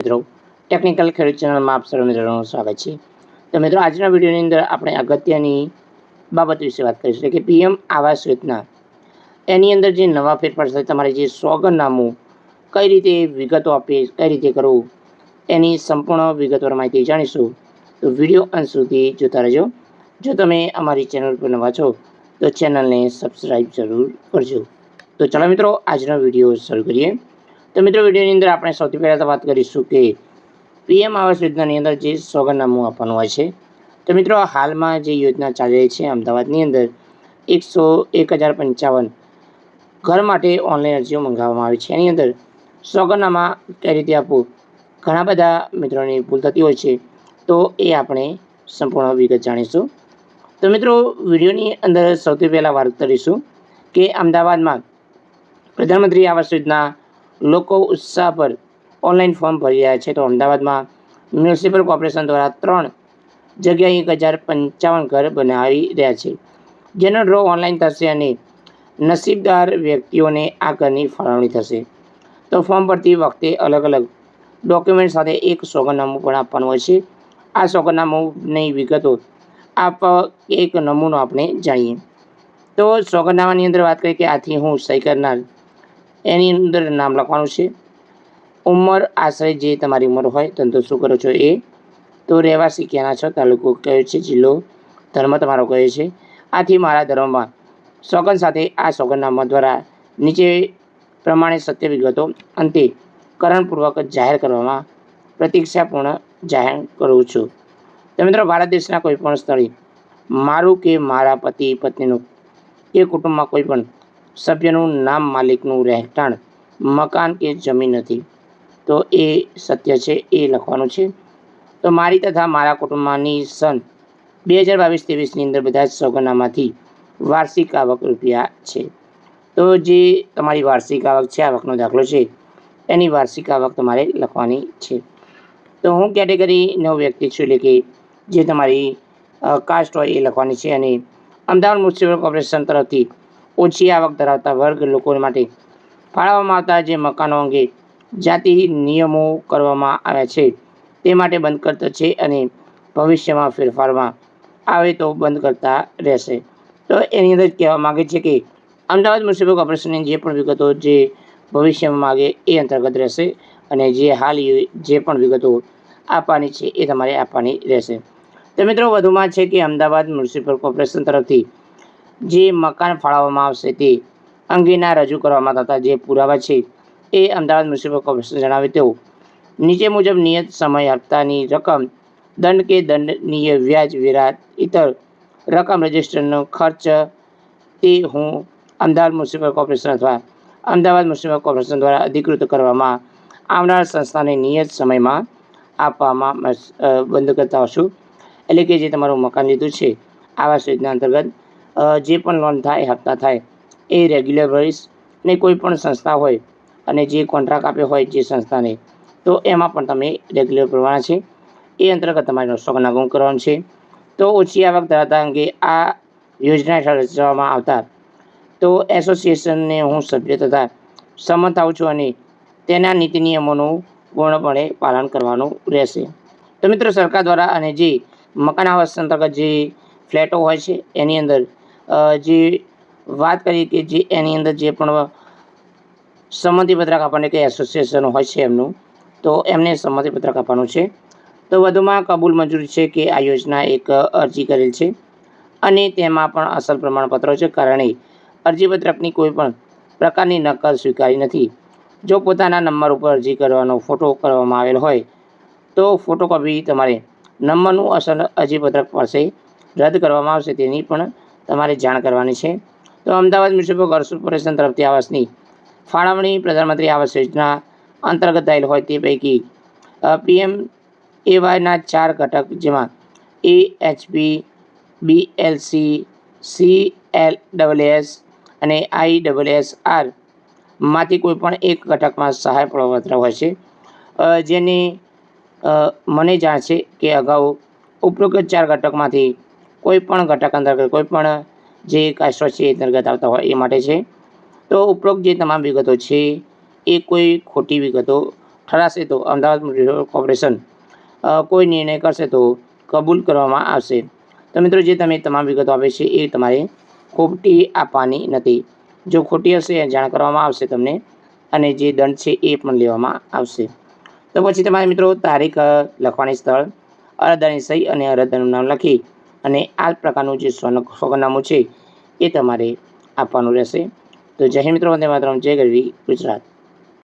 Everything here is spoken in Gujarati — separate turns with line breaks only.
મિત્રો ટેકનિકલ ખેડૂત ચેનલમાં આપ સર્વ મિત્રોનું સ્વાગત છે. તો મિત્રો, આજના વિડીયોની અંદર આપણે અગત્યની બાબત વિશે વાત કરીશું. કે પીએમ આવાસ યોજના. એની અંદર જે નવા ફેરફાર છે, તમારે જે સોગંદનામું કઈ રીતે વિગતો આપી કઈ રીતે કરવું, એની સંપૂર્ણ વિગતવાર માહિતી જાણીશું. તો વીડિયો અંત સુધી જોતા રહેજો. જો તમે અમારી ચેનલ પર નવા છો, તો ચેનલને સબસ્ક્રાઈબ જરૂર કરજો. તો ચાલો મિત્રો, આજનો વીડિયો શરૂ કરીએ. તો મિત્રો, વિડીયોની અંદર આપણે સૌથી પહેલાં તો વાત કરીશું કે પીએમ આવાસ યોજનાની અંદર જે સોગંદનામું આપવાનું હોય છે. તો મિત્રો, હાલમાં જે યોજના ચાલી રહી છે અમદાવાદની અંદર, એકસો એક હજાર પંચાવન ઘર માટે ઓનલાઈન અરજીઓ મંગાવવામાં આવી છે. એની અંદર સોગંદનામા કઈ રીતે આપવું? ઘણા બધા મિત્રોની ભૂલ થતી હોય છે, તો એ આપણે સંપૂર્ણ વિગત જાણીશું. તો મિત્રો, વિડીયોની અંદર સૌથી પહેલાં વાત કરીશું કે અમદાવાદમાં પ્રધાનમંત્રી આવાસ યોજના લોકો ઉત્સાહ પર ઓનલાઈન ફોર્મ ભરી રહ્યા છે. તો અમદાવાદમાં મ્યુનિસિપલ કોર્પોરેશન દ્વારા ત્રણ જગ્યાએ એક હજાર પંચાવન ઘર બનાવી રહ્યા છે. જેનો ડ્રો ઓનલાઈન થશે અને નસીબદાર વ્યક્તિઓને આ ઘરની ફાળવણી થશે. તો ફોર્મ ભરતી વખતે અલગ અલગ ડોક્યુમેન્ટ સાથે એક સોગંદનામું પણ આપવાનું હોય છે. આ સોગંદનામુંની વિગતો આપ એક નમૂનો આપણે જાણીએ. તો સોગંદનામાની અંદર વાત કરીએ કે આથી હું સહી કરનાર એની અંદર નામ લખવાનું છે. ઉંમર આશરે જે તમારી ઉંમર હોય, ધંધો શું કરો છો એ, તો રહેવાસી ક્યાંના છો? તાલુકો કયો છે? જિલ્લો ધર્મ તમારો કયો છે? આથી મારા ધર્મમાં સોગન સાથે આ સોગંદનામા દ્વારા નીચે પ્રમાણે સત્ય વિગતો અંતે કરણપૂર્વક જાહેર કરવામાં પ્રતિક્ષાપૂર્ણ જાહેર કરું છું. તો મિત્રો, ભારત દેશના કોઈપણ સ્થળે મારું કે મારા પતિ, પત્નીનું કે કુટુંબમાં કોઈ પણ સભ્યનું નામ માલિકનું રહેઠાણ મકાન કે જમીન નથી. તો એ સત્ય છે, એ લખવાનું છે. તો મારી તથા મારા કુટુંબમાંની સન બે હજાર બાવીસ ત્રેવીસની અંદર બધા જ સોગનામાંથી વાર્ષિક આવક રૂપિયા છે. તો જે તમારી વાર્ષિક આવક છે, આવકનો દાખલો છે, એની વાર્ષિક આવક તમારે લખવાની છે. તો હું કેટેગરીનો વ્યક્તિ છું એટલે કે જે તમારી કાસ્ટ હોય એ લખવાની છે અને અમદાવાદ મ્યુનિસિપલ કોર્પોરેશન તરફથી ઓછી આવક ધરાવતા વર્ગ લોકો માટે ફાળવવામાં આવતા જે મકાનો અંગે જાતિ નિયમો કરવામાં આવ્યા છે, તે માટે બંધ કરતા છે અને ભવિષ્યમાં ફેરફારમાં આવે તો બંધ કરતા રહેશે. તો એની અંદર કહેવા માગે છે કે અમદાવાદ મ્યુનિસિપલ કોર્પોરેશનની જે પણ વિગતો જે ભવિષ્યમાં માગે એ અંતર્ગત રહેશે અને જે હાલ જે પણ વિગતો આપવાની છે એ તમારે આપવાની રહેશે. તો મિત્રો વધુમાં છે કે અમદાવાદ મ્યુનિસિપલ કોર્પોરેશન તરફથી જે મકાન ફાળવવામાં આવશે તે અંગેના રજૂ કરવામાં થતા જે પુરાવા છે એ અમદાવાદ મ્યુનિસિપલ કોર્પોરેશન જણાવે તેવું. નીચે મુજબ નિયત સમય હપ્તાની રકમ, દંડ કે દંડનીય વ્યાજ, વેરા, ઇતર રકમ રજિસ્ટરનો ખર્ચ તે હું અમદાવાદ મ્યુનિસિપલ કોર્પોરેશન અથવા અમદાવાદ મ્યુનિસિપલ કોર્પોરેશન દ્વારા અધિકૃત કરવામાં આવનાર સંસ્થાને નિયત સમયમાં આપવામાં બંધ કરતા હશું. એટલે કે જે તમારું મકાન લીધું છે, આવાસ યોજના અંતર્ગત જે પણ લોન થાય, હપ્તા થાય, એ રેગ્યુલર ભરીશ. ને કોઈ પણ સંસ્થા હોય અને જે કોન્ટ્રાક્ટ આપ્યો હોય જે સંસ્થાને, તો એમાં પણ તમે રેગ્યુલર ભરવાના છે. એ અંતર્ગત તમારે સોગંદનામું કરવાનું છે. તો ઓછી આવક ધરાવતા અંગે આ યોજના હેઠળ રચવામાં આવતા, તો એસોસિએશનને હું સભ્ય તથા સંમત આવું છું અને તેના નીતિ નિયમોનું પૂર્ણપણે પાલન કરવાનું રહેશે. તો મિત્રો સરકાર દ્વારા અને જે મકાન આવાસ અંતર્ગત જે ફ્લેટો હોય છે, એની અંદર જે વાત કરીએ કે જે એની અંદર જે પણ સંમતિપત્રક આપણને કે એસોસિએશન હોય છે એમનું, તો એમને સંમતિપત્રક આપવાનું છે. તો વધુમાં કબૂલ મંજૂરી છે કે આ યોજના એક અરજી કરેલ છે અને તેમાં પણ અસલ પ્રમાણપત્રો છે કારણે અરજીપત્રકની કોઈ પણ પ્રકારની નકલ સ્વીકારી નથી. જો પોતાના નંબર ઉપર અરજી કરવાનો ફોટો કરવામાં આવેલ હોય, તો ફોટોકોપી તમારે નંબરનું અસલ અરજીપત્રક પાસે રદ કરવામાં આવશે. તેની પણ તમારે જાણ કરવાની છે. તો અમદાવાદ મ્યુનિસિપલ કોર્પોરેશન તરફથી આવાસની ફાળવણી પ્રધાનમંત્રી આવાસ યોજના અંતર્ગત થયેલ હોય તે પૈકી પીએમ એવાયના ચાર ઘટક જેમાં એ HP B L C L double S અને આઈ ડબલ એસ આરમાંથી કોઈપણ એક ઘટકમાં સહાય પ્રપત્ર હોય છે. જેની મને જાણ છે કે અગાઉ ઉપરોક્ત ચાર ઘટકમાંથી કોઈ પણ ઘટક અંતર્ગત કોઈ પણ જે કાસ્ટો છે એ અંતર્ગત આવતા હોય એ માટે છે. તો ઉપરોક્ત જે તમામ વિગતો છે, એ કોઈ ખોટી વિગતો ઠરાશે તો અમદાવાદ મ્યુનિસિપલ કોર્પોરેશન કોઈ નિર્ણય કરશે તો કબૂલ કરવામાં આવશે. તો મિત્રો, જે તમે તમામ વિગતો આપે છે એ તમારે ખોટી આપવાની નથી. જો ખોટી હશે જાણ કરવામાં આવશે તમને અને જે દંડ છે એ પણ લેવામાં આવશે. તો પછી તમારે મિત્રો તારીખ લખવાની સ્થળ, અરજદારની સહી અને અરજદારનું નામ લખી અને આ પ્રકારનું જે સોગંદનામું છે એ તમારે આપવાનું રહેશે. તો જય મિત્રો, વંદે માતરમ, જય ગરવી ગુજરાત.